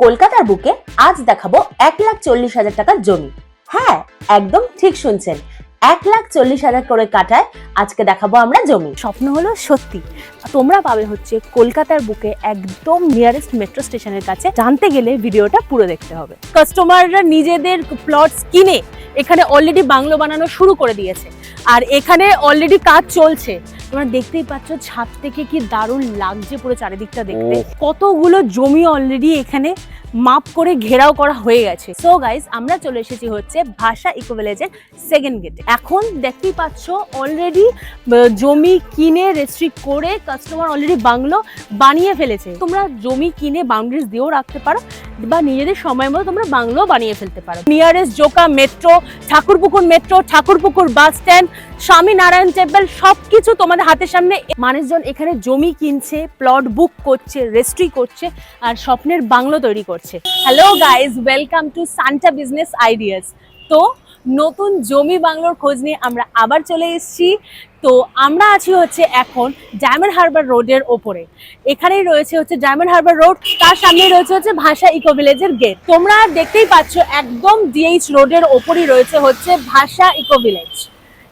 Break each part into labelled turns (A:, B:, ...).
A: কলকাতার বুকে আজ দেখাবো এক লাখ চল্লিশ হাজার টাকার জমি। হ্যাঁ একদম ঠিক শুনছেন। এক লাখ চল্লিশ হাজার করে কাটায় আজকে দেখাবো আমরা জমি।
B: স্বপ্ন হলো সত্যি। তোমরা পাবে হচ্ছে কলকাতার বুকে একদম নিয়ারেস্ট মেট্রো স্টেশনের কাছে। জানতে গেলে ভিডিওটা পুরো দেখতে হবে। কাস্টমাররা নিজেদের প্লটস কিনে এখানে অলরেডি বাংলো বানানো শুরু করে দিয়েছে। আর এখানে অলরেডি কাজ চলছে। তোমরা দেখতেই পাচ্ছ ছাদ থেকে কি দারুণ লাগছে পুরো চারিদিকটা দেখতে। কতগুলো জমি অলরেডি এখানে মাপ করে ঘেরাও করা হয়ে গেছে। সো গাইজ আমরা চলে এসেছি হচ্ছে ভাষা ইকো ভিলেজের সেকেন্ড গেটে এখন দেখতেই পাচ্ছ অলরেডি জমি কিনে রেস্ট্রিক্ট করে কাস্টমার অলরেডি বাংলো বানিয়ে ফেলেছে। তোমরা জমি কিনে বাউন্ডারিজ দিয়েও রাখতে পারো বা নিজেদের সময় মতো তোমরা বাংলো বানিয়ে ফেলতে পারো। Nearest Joka metro Thakurpukur metro Thakurpukur bus stand Swaminarayan temple সব কিছু তোমাদের হাতের সামনে। মানুষজন এখানে জমি কিনছে প্লট বুক করছে রেজিস্ট্রি করছে আর স্বপ্নের বাংলো তৈরি করছে। Hello guys welcome to Santa business ideas তো নতুন জমি বাংলোর খোঁজ নিয়ে আমরা আবার চলে এসেছি। তো আমরা আছি হচ্ছে এখন ডায়মন্ড হারবার রোডের ওপরে। এখানেই রয়েছে হচ্ছে ডায়মন্ড হারবার রোড তার সামনে রয়েছে হচ্ছে ভাষা ইকো ভিলেজের গেট তোমরা দেখতেই পাচ্ছ একদম ডিএইচ রোডের ওপরই রয়েছে হচ্ছে ভাষা ইকো ভিলেজ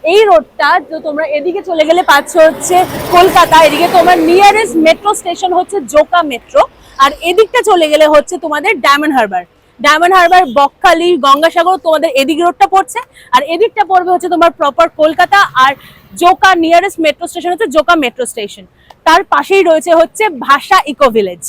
B: এই রোডটা তো তোমরা এদিকে চলে গেলে পাচ্ছ হচ্ছে কলকাতা, এদিকে তোমার নিয়ারেস্ট মেট্রো স্টেশন হচ্ছে জোকা মেট্রো আর এদিকটা চলে গেলে হচ্ছে তোমাদের Diamond Harbour Diamond Harbour, Bakkhali, Gangasagar তোমাদের এদিক রোডটা পড়ছে। আর এদিকটা পড়বে হচ্ছে তোমার প্রপার কলকাতা আর জোকা নিয়ারেস্ট মেট্রো স্টেশন হচ্ছে জোকা মেট্রো স্টেশন তার পাশেই রয়েছে হচ্ছে ভাষা ইকো ভিলেজ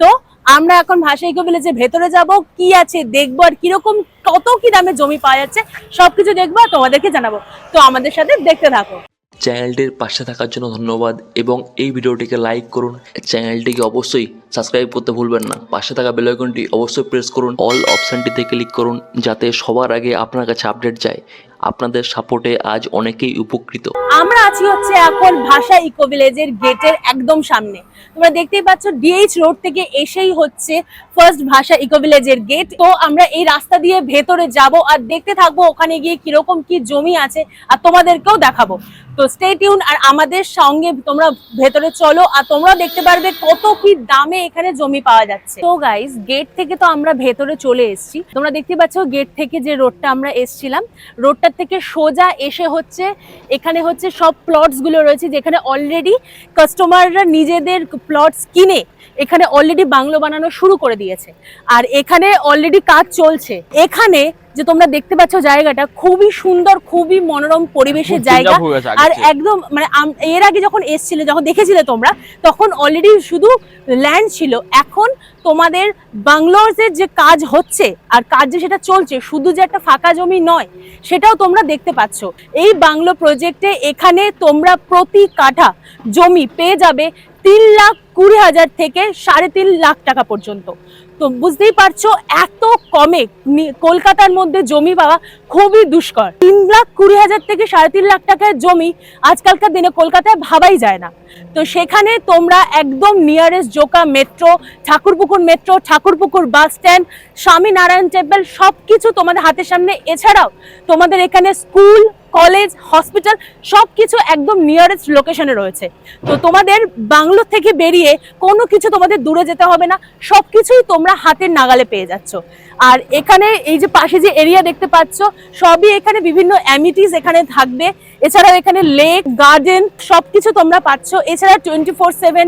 B: তো আমরা এখন ভাষা ইকো ভিলেজের ভেতরে যাব, কি আছে দেখব আর কীরকম কত কি দামে জমি পাওয়া যাচ্ছে, সবকিছু দেখব আর তোমাদেরকে জানাব। তো আমাদের সাথে দেখতে থাকো।
C: চ্যানেলটির পাশে থাকার জন্য ধন্যবাদ এবং এই ভিডিওটিকে লাইক করুন। চ্যানেলটিকে অবশ্যই সাবস্ক্রাইব করতে ভুলবেন না। পাশে থাকা বেলাইকনটি অবশ্যই প্রেস করুন। অল অপশানটিতে ক্লিক করুন যাতে সবার আগে আপনার কাছে আপডেট যায়। আপনাদের সাপোর্টে আজ অনেকেই উপকৃত।
B: আমরা আছি হচ্ছে এখন ভাষা ইকো ভিলেজের গেটের একদম সামনে। তোমরা দেখতেই পাচ্ছ ডিএইচ রোড থেকে এসেই হচ্ছে ফার্স্ট ভাষা ইকো ভিলেজের গেট তো আমরা এই রাস্তা দিয়ে ভেতরে যাব আর দেখতে থাকব ওখানে গিয়ে কীরকম কি জমি আছে আর তোমাদেরকেও দেখাবো। তো স্টে টিউন আর আমাদের সঙ্গে তোমরা ভেতরে চলো আর তোমরা দেখতে পারবে কত কি দামে এখানে জমি পাওয়া যাচ্ছে। তো গাইস গেট থেকে তো আমরা ভেতরে চলে এসেছি। তোমরা দেখতে পাচ্ছ গেট থেকে যে রোডটা আমরা এসছিলাম রোডটার থেকে সোজা এসে হচ্ছে, এখানে হচ্ছে সব প্লটসগুলো রয়েছে যেখানে অলরেডি কাস্টমাররা নিজেদের প্লটস কিনে এখানে অলরেডি বাংলো বানানো শুরু করে দিয়েছে। আর এখানে অলরেডি কাজ চলছে। এখানে যে তোমরা দেখতে পাচ্ছ জায়গাটা খুবই সুন্দর খুবই মনোরম পরিবেশের জায়গা। আর একদম মানে এর আগে যখন এসছিলে যখন দেখেছিলে তোমরা তখন অলরেডি শুধু ল্যান্ড ছিল। এখন তোমাদের বাংলোরসের যে কাজ হচ্ছে আর কাজ যে সেটা চলছে শুধু যে একটা ফাঁকা জমি নয় সেটাও তোমরা দেখতে পাচ্ছ। এই বাংলো প্রজেক্টে এখানে তোমরা প্রতি কাঠা জমি পেয়ে যাবে তিন লাখ কুড়ি হাজার থেকে সাড়ে তিন লাখ টাকা পর্যন্ত। তো বুঝতেই পারছ, এত কমে কলকাতার মধ্যে জমি পাওয়া খুবই দুষ্কর। তিন লাখ কুড়ি হাজার থেকে সাড়ে তিন লাখ টাকার জমি আজকালকার দিনে কলকাতায় ভাবাই যায় না। তো সেখানে তোমরা একদম nearest Joka metro Thakurpukur metro Thakurpukur bus stand Swaminarayan temple সব কিছু তোমাদের হাতের সামনে। এছাড়াও তোমাদের এখানে স্কুল কলেজ, হসপিটাল সব কিছু একদম নিয়ারেস্ট লোকেশনে রয়েছে। তো তোমাদের বাংলো থেকে বেরিয়ে কোনো কিছু তোমাদের দূরে যেতে হবে না সব কিছুই তোমরা হাতের নাগালে পেয়ে যাচ্ছ। আর এখানে এই যে পাশে যে এরিয়া দেখতে পাচ্ছ, সবই এখানে বিভিন্ন অ্যামিটিস এখানে থাকবে। এছাড়াও এখানে লেক গার্ডেন সব কিছু তোমরা পাচ্ছ। এছাড়া টোয়েন্টি ফোর সেভেন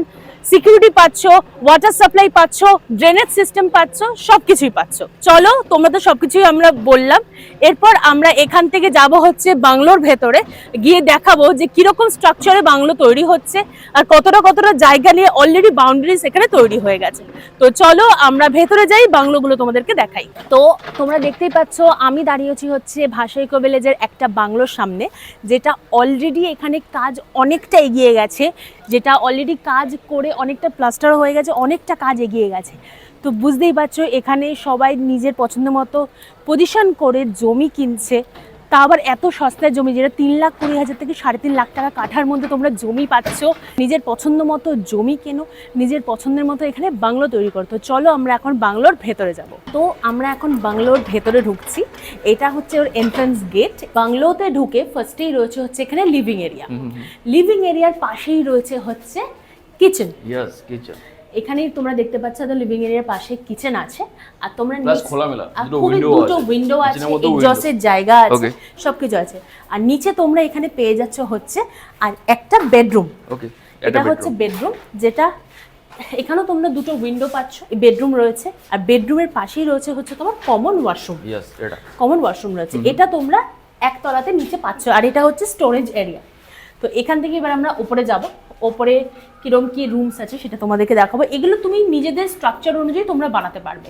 B: সিকিউরিটি পাচ্ছ ওয়াটার সাপ্লাই পাচ্ছ ড্রেনেজ সিস্টেম পাচ্ছ, সবকিছুই পাচ্ছ। চলো, তোমরা তো সবকিছুই আমরা বললাম। এরপর আমরা এখান থেকে যাব হচ্ছে বাংলোর ভেতরে। গিয়ে দেখাবো যে কীরকম স্ট্রাকচারে বাংলো তৈরি হচ্ছে আর কতটা কতটা জায়গা নিয়ে অলরেডি বাউন্ডারিজ এখানে তৈরি হয়ে গেছে। তো চলো, আমরা ভেতরে যাই, বাংলোগুলো তোমাদেরকে দেখাই। তো তোমরা দেখতেই পাচ্ছ, আমি দাঁড়িয়েছি হচ্ছে ভাষাই ভিলেজের একটা বাংলোর সামনে, যেটা অলরেডি এখানে কাজ অনেকটা এগিয়ে গেছে। যেটা অলরেডি কাজ করে অনেকটা প্লাস্টার হয়ে গেছে, অনেকটা কাজ এগিয়ে গেছে। তো বুঝতেই পারছ, এখানে সবাই নিজের পছন্দ মতো পজিশন করে জমি কিনছে। তা আবার এত সস্তায় জমি যেটা তিন লাখ কুড়ি হাজার থেকে সাড়ে তিন লাখ টাকা কাঠার মধ্যে তোমরা জমি পাচ্ছ নিজের পছন্দ মতো জমি কেনো নিজের পছন্দের মতো এখানে বাংলো তৈরি করো। তো চলো আমরা এখন বাংলোর ভেতরে যাব। তো আমরা এখন বাংলোর ভেতরে ঢুকছি। এটা হচ্ছে ওর এন্ট্রান্স গেট বাংলোতে ঢুকে ফার্স্টেই রয়েছে হচ্ছে এখানে লিভিং এরিয়া লিভিং এরিয়ার পাশেই রয়েছে হচ্ছে কিচেন
D: kitchen.
B: এখানেই তোমরা দেখতে পাচ্ছ লিভিং এরিয়ার পাশে কিচেন আছে। আর তোমরা
D: প্লাস
B: নিচ-
D: খোলামেলা দুটো উইন্ডো আছে।
B: এক্সজস্টের জায়গা আছে সবকিছু আছে। আর নিচে তোমরা এখানে পেয়ে যাচ্ছ হচ্ছে আর একটা বেডরুম
D: ওকে
B: এটা হচ্ছে বেডরুম যেটা এখানেও তোমরা দুটো উইন্ডো পাচ্ছ বেডরুম রয়েছে। আর বেডরুমের পাশেই রয়েছে হচ্ছে তোমার কমন ওয়াশরুম কমন ওয়াশরুম রয়েছে। এটা তোমরা একতলাতে নিচে পাচ্ছ আর এটা হচ্ছে স্টোরেজ এরিয়া তো এখান থেকে এবার আমরা উপরে যাব। ওপরে কিরম কি রুমস আছে সেটা তোমাদেরকে দেখাবো। এগুলো তুমি নিজেদের স্ট্রাকচার অনুযায়ী তোমরা বানাতে পারবে।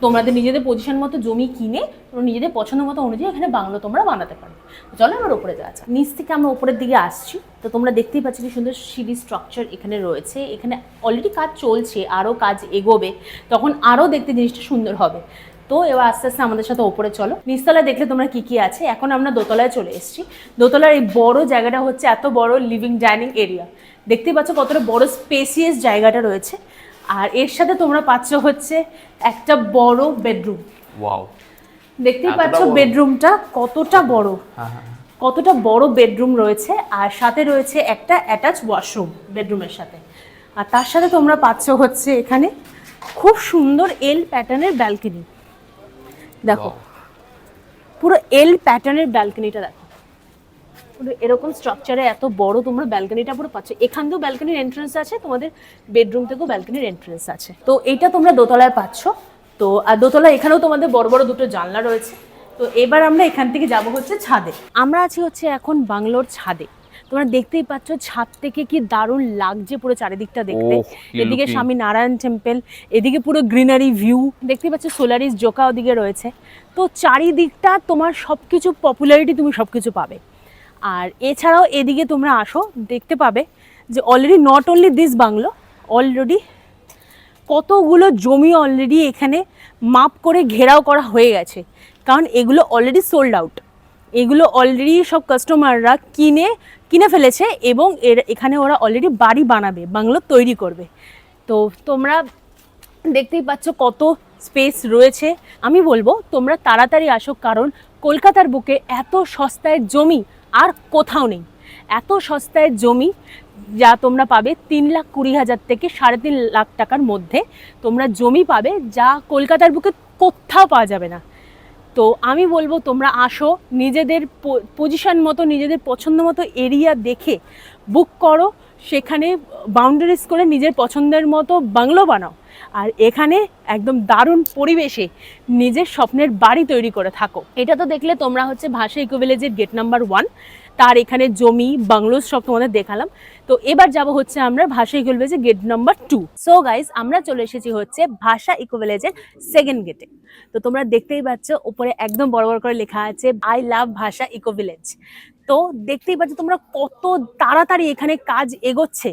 B: তোমাদের নিজেদের পজিশন মতো জমি কিনে তোমরা নিজেদের পছন্দ মতো অনুযায়ী এখানে বাংলো তোমরা বানাতে পারবে। চলো এবার উপরে যাওয়া যাক। নিচ থেকে আমরা ওপরের দিকে আসছি। তো তোমরা দেখতেই পাচ্ছ কি সুন্দর সিঁড়ি স্ট্রাকচার এখানে রয়েছে। এখানে অলরেডি কাজ চলছে আরও কাজ এগোবে। তখন আরও দেখতে জিনিসটা সুন্দর হবে। তো এবার আস্তে আস্তে আমাদের সাথে ওপরে চলো। নিচতলায় দেখলে তোমরা কি কি আছে। এখন আমরা দোতলায় চলে এসেছি। দোতলার এই বড় জায়গাটা হচ্ছে এত বড় লিভিং ডাইনিং এরিয়া দেখতেই পাচ্ছ কতটা বড় স্পেসিয়াস জায়গাটা রয়েছে। আর এর সাথে তোমরা পাচ্ছ হচ্ছে একটা বড় বেডরুম
D: ওয়াও
B: দেখতেই পাচ্ছ বেডরুমটা কতটা বড়।
D: হ্যাঁ হ্যাঁ।
B: কতটা বড় বেডরুম রয়েছে। আর সাথে রয়েছে একটা অ্যাটাচ ওয়াশরুম বেডরুমের সাথে। আর তার সাথে তোমরা পাচ্ছ হচ্ছে এখানে খুব সুন্দর এল প্যাটার্নের ব্যালকনি দেখো। পুরো এল প্যাটার্নের ব্যালকনিটা দেখো। পুরো এরকম স্ট্রাকচারে এত বড় তোমরা ব্যালকনিটা পুরো পাচ্ছ। এখান থেকেও ব্যালকনির এন্ট্রেন্স আছে তোমাদের বেডরুম থেকেও ব্যালকনির এন্ট্রেন্স আছে। তো এইটা তোমরা দোতলায় পাচ্ছ। তো আর দোতলা এখানেও তোমাদের বড় বড় দুটো জানলা রয়েছে। তো এবার আমরা এখান থেকে যাব হচ্ছে ছাদে। আমরা আছি হচ্ছে এখন বাংলোর ছাদে। তোমরা দেখতেই পাচ্ছ ছাদ থেকে কি দারুণ লাগছে পুরো চারিদিকটা দেখতে। এদিকে স্বামী নারায়ণ টেম্পল এদিকে পুরো গ্রিনারি ভিউ দেখতে পাচ্ছ সোলারিস জোকা ওদিকে রয়েছে। তো চারিদিকটা তোমার সব কিছু পপুলারিটি তুমি সব কিছু পাবে। আর এছাড়াও এদিকে তোমরা আসো দেখতে পাবে যে already not only this bungalow already কতগুলো জমি অলরেডি এখানে মাপ করে ঘেরাও করা হয়ে গেছে। কারণ এগুলো অলরেডি সোল্ড আউট এগুলো অলরেডি সব কাস্টমাররা কিনে কিনে ফেলেছে এবং এর এখানে ওরা অলরেডি বাড়ি বানাবে, বাংলো তৈরি করবে। তো তোমরা দেখতেই পাচ্ছ কত স্পেস রয়েছে। আমি বলব, তোমরা তাড়াতাড়ি আসো কারণ কলকাতার বুকে এত সস্তায় জমি আর কোথাও নেই। এত সস্তায় জমি যা তোমরা পাবে তিন লাখ কুড়ি হাজার থেকে সাড়ে তিন লাখ টাকার মধ্যে তোমরা জমি পাবে যা কলকাতার বুকে কোথাও পাওয়া যাবে না। তো আমি বলব তোমরা আসো, নিজেদের পজিশন মতো, নিজেদের পছন্দ মতো এরিয়া দেখে বুক করো, সেখানে বাউন্ডারিজ করে নিজের পছন্দের মতো বাংলো বানাও। আর এখানে একদম দারুণ পরিবেশে নিজের স্বপ্নের বাড়ি তৈরি করে থাকো। এটা তো দেখলে তোমরা হচ্ছে ভাষা ইকো ভিলেজের গেট নাম্বার ওয়ান তার এখানে জমি, বাংলো সব তোমাদের দেখালাম। তো এবার যাব হচ্ছে আমরা ভাষা eco ভিলেজের gate number two so guys আমরা চলে এসেছি হচ্ছে ভাষা ইকো ভিলেজের সেকেন্ড গেটে তো তোমরা দেখতেই পাচ্ছ, উপরে একদম বড় বড় করে লেখা আছে আই লাভ ভাষা ইকো ভিলেজ তো দেখতেই পাচ্ছ তোমরা কত তাড়াতাড়ি এখানে কাজ এগোচ্ছে।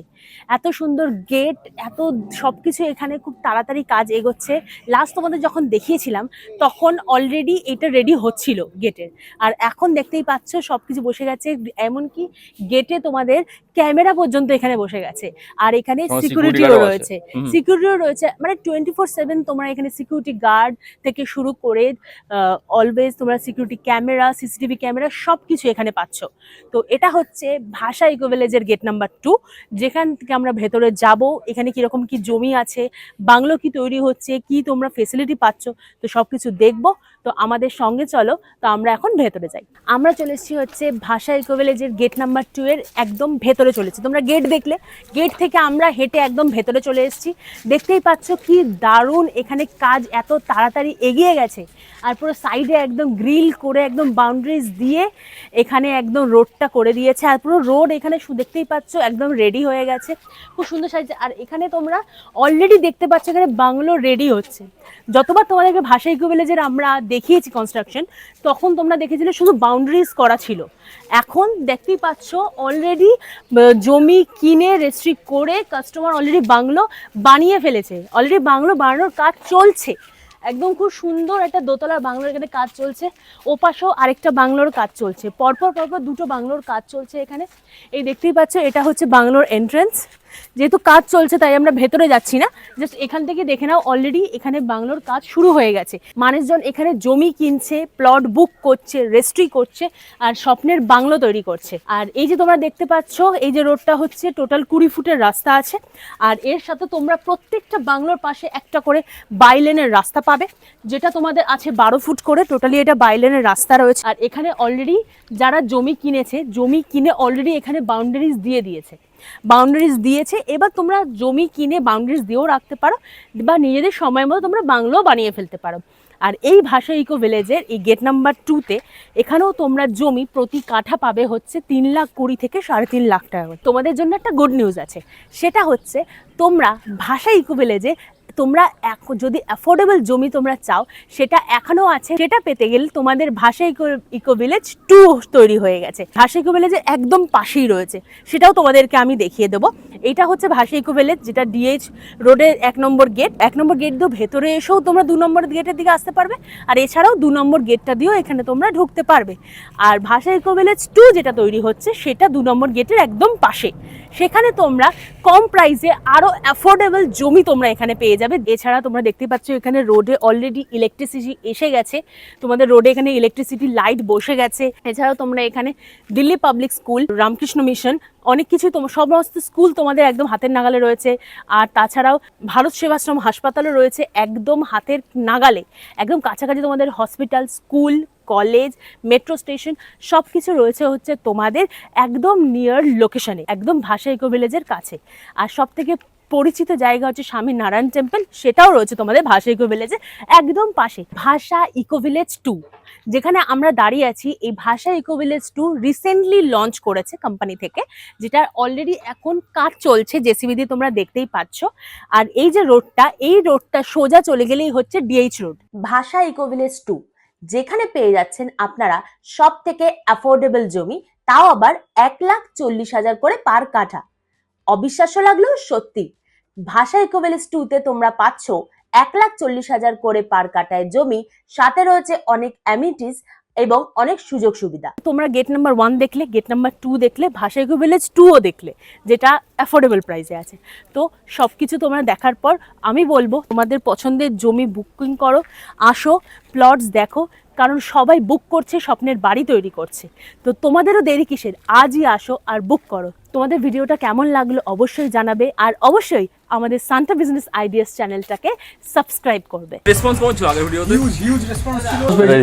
B: এত সুন্দর গেট এত সব কিছু এখানে খুব তাড়াতাড়ি কাজ এগোচ্ছে। লাস্ট তোমাদের যখন দেখিয়েছিলাম তখন অলরেডি এটা রেডি হচ্ছিল গেটের আর এখন দেখতেই পাচ্ছ সব কিছু বসে গেছে এমনকি গেটে তোমাদের ক্যামেরা পর্যন্ত এখানে বসে গেছে। আর এখানে সিকিউরিটিও রয়েছে। সিকিউরিটিও রয়েছে মানে টোয়েন্টি ফোর সেভেন তোমরা এখানে সিকিউরিটি গার্ড থেকে শুরু করে অলওয়েজ তোমরা সিকিউরিটি ক্যামেরা সিসিটিভি ক্যামেরা সব কিছু এখানে পাচ্ছ। তো এটা হচ্ছে ভাষা ইকো ভিলেজের গেট নাম্বার টু যেখান থেকে আমরা ভেতরে যাব, এখানে কীরকম কি জমি আছে, বাংলো কি তৈরি হচ্ছে, কি তোমরা ফেসিলিটি পাচ্ছ, তো সব কিছু দেখব। তো আমাদের সঙ্গে চলো, তো আমরা এখন ভেতরে যাই। আমরা চলে এসেছি হচ্ছে ভাষা ইকো ভিলেজের গেট নাম্বার টু এর একদম ভেতরে চলেছি তোমরা গেট দেখলে গেট থেকে আমরা হেঁটে একদম ভেতরে চলে এসেছি। দেখতেই পাচ্ছ কি দারুণ এখানে কাজ এত তাড়াতাড়ি এগিয়ে গেছে। আর পুরো সাইডে একদম গ্রিল করে একদম বাউন্ডারিজ দিয়ে এখানে একদম রোডটা করে দিয়েছে। আর পুরো রোড এখানে দেখতেই পাচ্ছ একদম রেডি হয়ে গেছে। খুব সুন্দর সাইজে আর এখানে তোমরা অলরেডি দেখতে পাচ্ছ এখানে বাংলো রেডি হচ্ছে। যতবার তোমাদেরকে ভাষা ইকো ভিলেজের আমরা দেখিয়েছি কনস্ট্রাকশন তখন তোমরা দেখেছিলে শুধু বাউন্ডারিজ করা ছিল। এখন দেখতেই পাচ্ছ অলরেডি জমি কিনে রেস্ট্রিক্ট করে কাস্টমার অলরেডি বাংলো বানিয়ে ফেলেছে। অলরেডি বাংলো বানানোর কাজ চলছে। একদম খুব সুন্দর একটা দোতলা বাংলোর এখানে কাজ চলছে। ওপাশেও আরেকটা বাংলোর কাজ চলছে। পরপর পরপর দুটো বাংলোর কাজ চলছে এখানে। এই দেখতেই পাচ্ছ এটা হচ্ছে বাংলোর এন্ট্রেন্স যেহেতু কাজ চলছে, তাই আমরা ভেতরে যাচ্ছি না। জাস্ট এখান থেকে দেখে নাও অলরেডি এখানে বাংলোর কাজ শুরু হয়ে গেছে। মানুষজন এখানে জমি কিনছে প্লট বুক করছে রেজিস্ট্রি করছে, আর স্বপ্নের বাংলো তৈরি করছে। আর এই যে তোমরা দেখতে পাচ্ছ, এই যে রোডটা হচ্ছে টোটাল কুড়ি ফুটের রাস্তা আছে। আর এর সাথে তোমরা প্রত্যেকটা বাংলোর পাশে একটা করে বাইলেনের রাস্তা পাবে, যেটা তোমাদের আছে বারো ফুট করে। টোটালি এটা বাইলেনের রাস্তা রয়েছে। আর এখানে অলরেডি যারা জমি কিনেছে, জমি কিনে অলরেডি এখানে বাউন্ডারিজ দিয়ে দিয়েছে। বাউন্ডারিজ দিয়েছে, এবার তোমরা জমি কিনে বাউন্ডারিজ দিয়েও রাখতে পারো বা নিজেদের সময় মতো তোমরা বাংলো বানিয়ে ফেলতে পারো। আর এই ভাষা ইকো ভিলেজের এই গেট নাম্বার টুতে এখানেও তোমরা জমি প্রতি কাঠা পাবে হচ্ছে তিন লাখ কুড়ি থেকে সাড়ে তিন লাখ টাকা। তোমাদের জন্য একটা গুড নিউজ আছে, সেটা হচ্ছে তোমরা ভাষা ইকো ভিলেজে তোমরা যদি অ্যাফোর্ডেবল জমি তোমরা চাও, সেটা এখনও আছে, সেটা পেতে গেলে তোমাদের ভাষা ইকো ইকো ভিলেজ টু তৈরি হয়ে গেছে। ভাষা ইকো ভিলেজের একদম পাশেই রয়েছে। সেটাও তোমাদেরকে আমি দেখিয়ে দেবো। এটা হচ্ছে ভাষা ইকো ভিলেজ যেটা ডিএইচ রোডের এক নম্বর গেট এক নম্বর গেট দিয়ে ভেতরে এসেও তোমরা দু নম্বর গেটের দিকে আসতে পারবে। আর এছাড়াও দু নম্বর গেটটা দিয়েও এখানে তোমরা ঢুকতে পারবে। আর ভাষা ইকো ভিলেজ টু যেটা তৈরি হচ্ছে, সেটা দু নম্বর গেটের একদম পাশে। সেখানে তোমরা কম প্রাইসে আরও অ্যাফোর্ডেবল জমি তোমরা এখানে পেয়ে যাবে। এছাড়া তোমরা দেখতে পাচ্ছ, এখানে রোডে অলরেডি ইলেকট্রিসিটি এসে গেছে। তোমাদের রোডে এখানে ইলেকট্রিসিটি লাইট বসে গেছে। এছাড়াও তোমরা এখানে Delhi public school Ramakrishna mission অনেক কিছু তোমার সমস্ত স্কুল তোমাদের একদম হাতের নাগালে রয়েছে। আর তাছাড়াও ভারত সেবাশ্রম হাসপাতালও রয়েছে একদম হাতের নাগালে। একদম কাছাকাছি তোমাদের hospital school college metro station সব কিছু রয়েছে হচ্ছে তোমাদের একদম নিয়ার লোকেশনে একদম ভাষা ইকো ভিলেজের কাছে। আর সব থেকে পরিচিত জায়গা হচ্ছে স্বামী নারায়ণ টেম্পল সেটাও রয়েছে তোমাদের ভাষা ইকো ভিলেজে একদম পাশে, ভাষা ইকো ভিলেজ টু যেখানে আমরা দাঁড়িয়ে আছি, এই Bhasha eco village two recently launch করেছে কোম্পানি থেকে যেটা অলরেডি এখন কাজ চলছে জেসিবি দিয়ে তোমরা দেখতেই পাচ্ছ। আর এই যে রোডটা এই রোডটা সোজা চলে গেলেই হচ্ছে DH road
A: Bhasha eco village two যেখানে পেয়ে যাচ্ছেন আপনারা সব থেকে অ্যাফোর্ডেবল জমি, তাও আবার এক লাখ চল্লিশ হাজার করে পার কাঠা। অবিশ্বাস্য লাগলেও সত্যি। ভাষা ইকো ভিলেজ টুতে তোমরা পাচ্ছ এক লাখ চল্লিশ হাজার করে পার কাটায় জমি। সাথে রয়েছে অনেক অ্যামিটিস এবং অনেক সুযোগ সুবিধা।
B: তোমরা গেট নাম্বার ওয়ান দেখলে গেট নাম্বার টু দেখলে ভাষা ইকো ভিলেজ টুও দেখলে, যেটা অ্যাফোর্ডেবল প্রাইসে আছে। তো সব কিছু তোমরা দেখার পর আমি বলব, তোমাদের পছন্দের জমি বুকিং করো, আসো প্লটস দেখো কারণ সবাই বুক করছে স্বপ্নের বাড়ি তৈরি করছে। তো তোমাদেরও দেরি কিসের? আজই আসো আর বুক করো। তোমাদের ভিডিওটা কেমন লাগল অবশ্যই জানাবে আর অবশ্যই আমাদের সান্টা বিজনেস আইডিয়াস চ্যানেলটাকে সাবস্ক্রাইব করবে।
D: রেসপন্স কেমন ছিল। আগের ভিডিওতে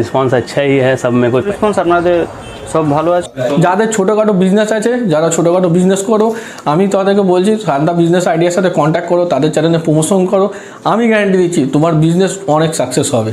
E: রেসপন্স আচ্ছাই হ্যাঁ সব মেরে কো রেসপন্স আপনাদের সব ভালো আছে?
F: যাদের ছোটোখাটো বিজনেস আছে যারা ছোটোখাটো বিজনেস করো আমি তাদেরকে বলছি সান্তা বিজনেস আইডিয়ার সাথে কন্ট্যাক্ট করো তাদের চ্যানেলে প্রমোশন করো। আমি গ্যারান্টি দিচ্ছি তোমার বিজনেস অনেক সাকসেস হবে।